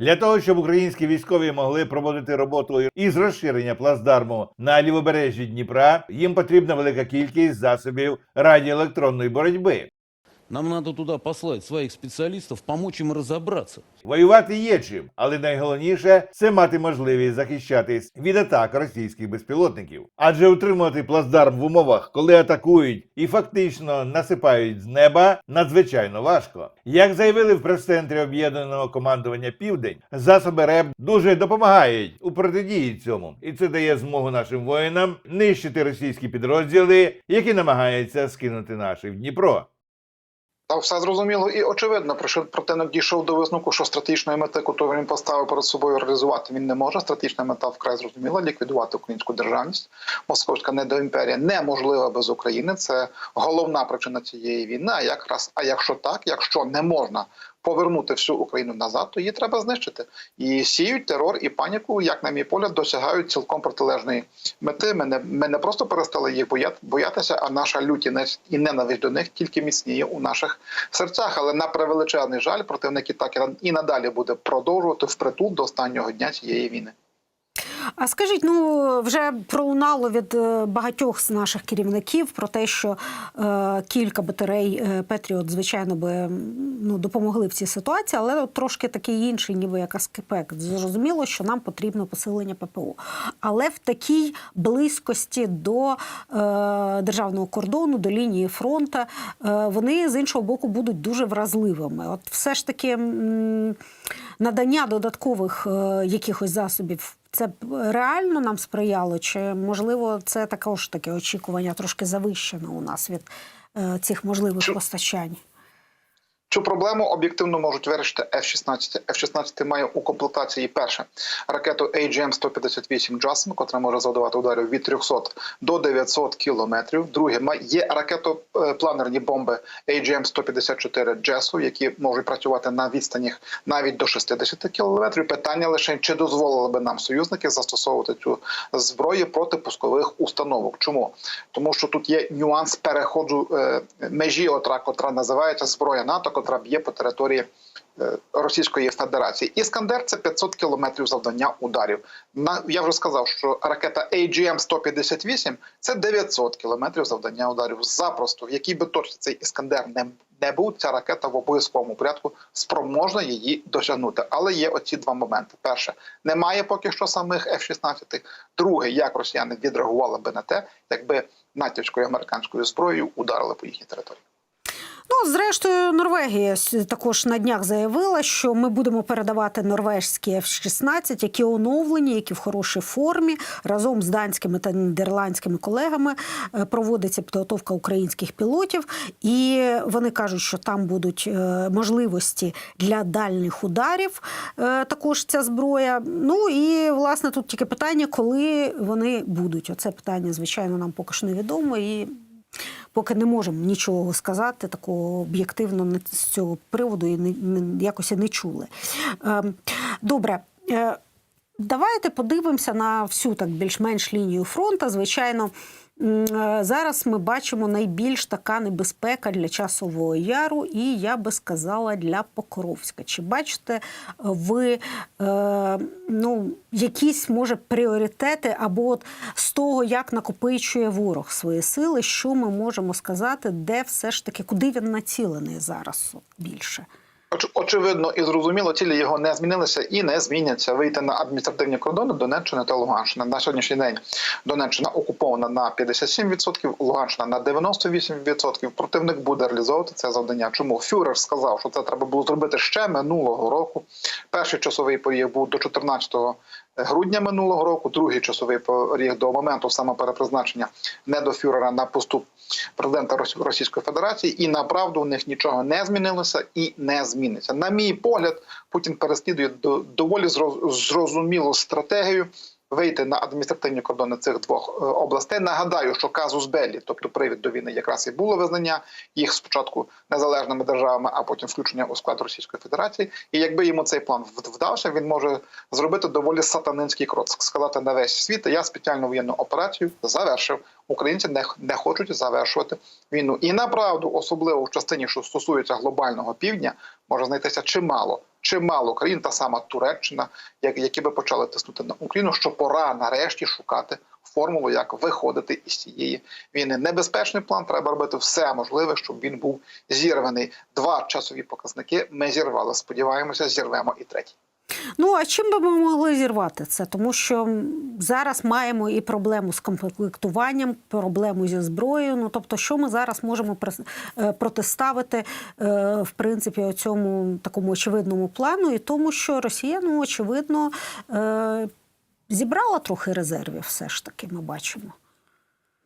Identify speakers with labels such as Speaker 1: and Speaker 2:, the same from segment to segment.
Speaker 1: Для того, щоб українські військові могли проводити роботу із розширення плацдарму на лівобережжі Дніпра, їм потрібна велика кількість засобів радіоелектронної боротьби.
Speaker 2: Нам надо туда послать своих специалистов, помочь им разобраться.
Speaker 1: Воювати є чим, але найголовніше це мати можливість захищатись від атак російських безпілотників. Адже утримувати плацдарм в умовах, коли атакують і фактично насипають з неба, надзвичайно важко. Як заявили в прес-центрі об'єднаного командування Південь, засоби РЕБ дуже допомагають у протидії цьому, і це дає змогу нашим воїнам нищити російські підрозділи, які намагаються скинути наші в Дніпро.
Speaker 3: Та все зрозуміло і очевидно. Прош- Противник дійшов до висновку, що стратегічної мети, яку він поставив перед собою реалізувати, він не може. Стратегічна мета вкрай зрозуміла ліквідувати українську державність. Московська недоімперія неможлива без України. Це головна причина цієї війни. А якраз, а якщо так, якщо не можна повернути всю Україну назад, то її треба знищити. І сіють терор і паніку, як на мій погляд, досягають цілком протилежної мети. Ми не, ми не просто перестали їх боя- боятися, а наша люті і ненависть до них тільки міцніє у наших серцях. Але на превеличезний жаль, противники так і надалі буде продовжувати впритул до останнього дня цієї війни.
Speaker 4: А скажіть, ну вже пролунало від е, багатьох з наших керівників про те, що е, кілька батарей е, Петріот, звичайно, би ну, допомогли в цій ситуації, але от трошки такий інший, ніби як аскепект. Зрозуміло, що нам потрібно посилення ППО. Але в такій близькості до е, державного кордону, до лінії фронту, е, вони з іншого боку будуть дуже вразливими. От все ж таки надання додаткових е, якихось засобів. Це реально нам сприяло, чи можливо це також таке очікування трошки завищене у нас від е, цих можливих постачань?
Speaker 3: Цю проблему об'єктивно можуть вирішити F-16. F-16 має у комплектації перше ракету AGM-158 JASM, котра може завдавати ударів від 300 до 900 кілометрів. Друге, є ракетопланерні бомби AGM-154 JESU, які можуть працювати на відстанях навіть до 60 кілометрів. Питання лише, чи дозволили би нам союзники застосовувати цю зброю проти пускових установок. Чому? Тому що тут є нюанс переходу е, межі, отра, котра називається зброя НАТО, котра б'є по території е, Російської Федерації. Іскандер це 500 кілометрів завдання ударів. На я вже сказав, що ракета AGM-158 – це 900 кілометрів завдання ударів. Запросто, в якій би точці цей іскандер не, не був, ця ракета в обов'язковому порядку спроможна її досягнути. Але є оці два моменти: перше, немає поки що самих F-16. Друге, як росіяни відреагували би на те, якби натівською американською зброєю ударили по їхній території.
Speaker 4: Ну, зрештою, Норвегія також на днях заявила, що ми будемо передавати норвежські F-16, які оновлені, які в хорошій формі. Разом з данськими та нідерландськими колегами е, проводиться підготовка українських пілотів, і вони кажуть, що там будуть е, можливості для дальніх ударів. е, Також ця зброя. Ну і власне тут тільки питання, коли вони будуть. Оце питання, звичайно, нам поки що невідомо і. Поки не можемо нічого сказати, такого об'єктивно з цього приводу і не, якось не чули. Ем, Добре. Е, Давайте подивимося на всю так більш-менш лінію фронту. Звичайно, зараз ми бачимо найбільш така небезпека для часового яру, і я би сказала для Покровська. Чи бачите ви е, ну, якісь може пріоритети або от з того, як накопичує ворог свої сили, що ми можемо сказати, де все ж таки куди він націлений зараз більше?
Speaker 3: Оч- Очевидно і зрозуміло, цілі його не змінилися і не зміняться. Вийти на адміністративні кордони Донеччини та Луганщини. На сьогоднішній день Донеччина окупована на 57%, Луганщина на 98%. Противник буде реалізовувати це завдання. Чому Фюрер сказав, що це треба було зробити ще минулого року? Перший часовий період був до 14 грудня минулого року, другий часовий поріг до моменту самоперепризначення не до Фюрера на поступ президента Рос- Російської Федерації, і направду у них нічого не змінилося і не зміниться. На мій погляд, Путін переслідує до- доволі зро- зрозумілу стратегію. Вийти на адміністративні кордони цих двох е, областей. Нагадаю, що казус Беллі, тобто привід до війни, якраз і було визнання їх спочатку незалежними державами, а потім включення у склад Російської Федерації. І якби йому цей план вдався, він може зробити доволі сатанинський крок, сказати на весь світ. Я спеціальну воєнну операцію завершив. Українці не, не хочуть завершувати війну. І направду, особливо в частині, що стосується глобального півдня, може знайтися чимало чимало країн, та сама Туреччина, які би почали тиснути на Україну, що пора нарешті шукати формулу, як виходити із цієї війни. Небезпечний план треба робити все можливе, щоб він був зірваний. Два часові показники ми зірвали. Сподіваємося, зірвемо і третій.
Speaker 4: Ну а чим би ми могли зірвати це? Тому що зараз маємо і проблему з комплектуванням, проблему зі зброєю. Ну тобто, що ми зараз можемо е, протиставити е, в принципі цьому такому очевидному плану, і тому, що Росія, ну очевидно, е, зібрала трохи резервів, все ж таки, ми бачимо.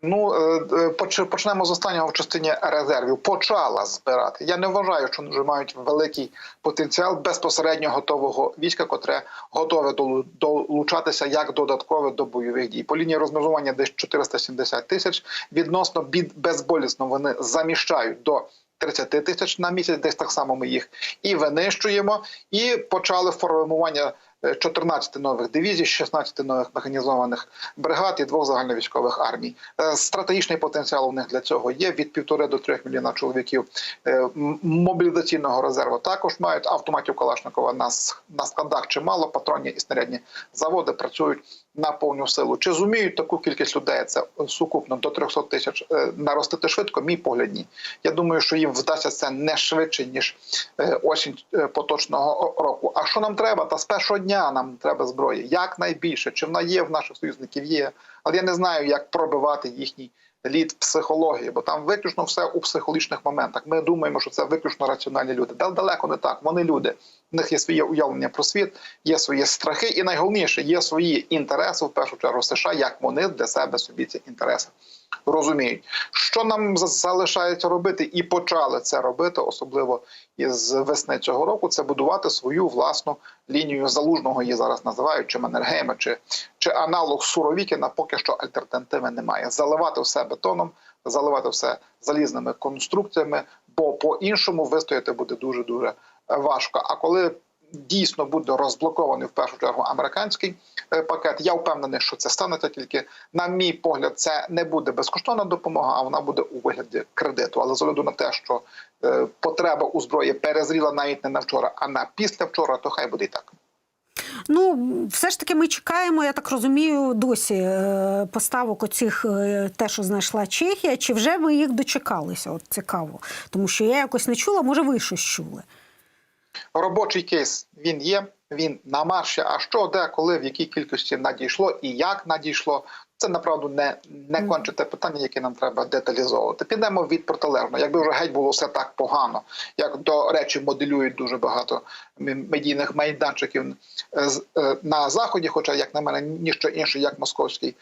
Speaker 3: Ну е, е, поч- почнемо з останнього в частині резервів. Почала збирати. Я не вважаю, що вже мають великий потенціал безпосередньо готового війська, котре готове долу- долучатися як додаткове до бойових дій. По лінії розмежування десь 470 тисяч. Відносно бід безболісно вони заміщають до 30 тисяч на місяць. Десь так само ми їх і винищуємо. І почали формування. Е, 14 нових дивізій, 16 нових механізованих бригад і двох загальновійськових армій. Е, Стратегічний потенціал у них для цього є від півтори до трьох мільйона чоловіків е, мобілізаційного резерву. Також мають автоматів Калашникова на, на складах чимало, патронні і снарядні заводи працюють на повну силу. Чи зуміють таку кількість людей це сукупно до 300 тисяч е, наростити швидко? Мій погляд ні. Я думаю, що їм вдасться це не швидше ніж е, осінь е, поточного року. А що нам треба? Та з першого дня нам треба зброї. Якнайбільше. Чи вона є в наших союзників? Є, але я не знаю, як пробивати їхній лід психології, бо там виключно все у психологічних моментах. Ми думаємо, що це виключно раціональні люди. Дал- Далеко не так. Вони люди. В них є своє уявлення про світ, є свої страхи, і найголовніше є свої інтереси в першу чергу США, як вони для себе собі ці інтереси розуміють. Що нам за- залишається робити, і почали це робити, особливо із весни цього року. Це будувати свою власну лінію залужного. Її зараз називають чи Маннергейма, чи, чи аналог Суровікіна. Поки що альтернативи немає. Заливати все бетоном, заливати все залізними конструкціями, бо по-іншому вистояти буде дуже дуже важко. А коли дійсно буде розблокований в першу чергу американський е, пакет. Я впевнений, що це станеться тільки на мій погляд. Це не буде безкоштовна допомога, а вона буде у вигляді кредиту. Але з огляду на те, що е, потреба у зброї перезріла навіть не на вчора, а на після вчора, то хай буде і так.
Speaker 4: Ну, все ж таки, ми чекаємо, я так розумію, досі е, поставок оцих, те, що знайшла Чехія. Чи вже ми їх дочекалися? От цікаво. Тому що я якось не чула, може, ви щось чули.
Speaker 3: Робочий кейс він є, він на марші. А що, де, коли, в якій кількості надійшло і як надійшло, це направду не, не конче те питання, яке нам треба деталізовувати. Підемо від протилежного. Якби вже геть було все так погано, як до речі, моделюють дуже багато медійних майданчиків е, з- е, на заході, хоча, як на мене, ніщо інше, як московський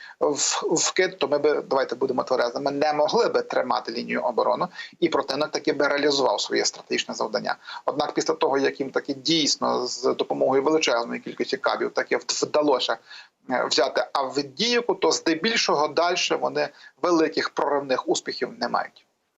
Speaker 3: вкид, то ми би давайте будемо тверезими, не могли би тримати лінію оборони, і противник таки би реалізував своє стратегічне завдання. Однак, після того, як їм таки дійсно з допомогою величезної кількості кабів таки вдалося е, взяти Авдіївку, то здебільшого далі вони великих проривних успіхів не мають.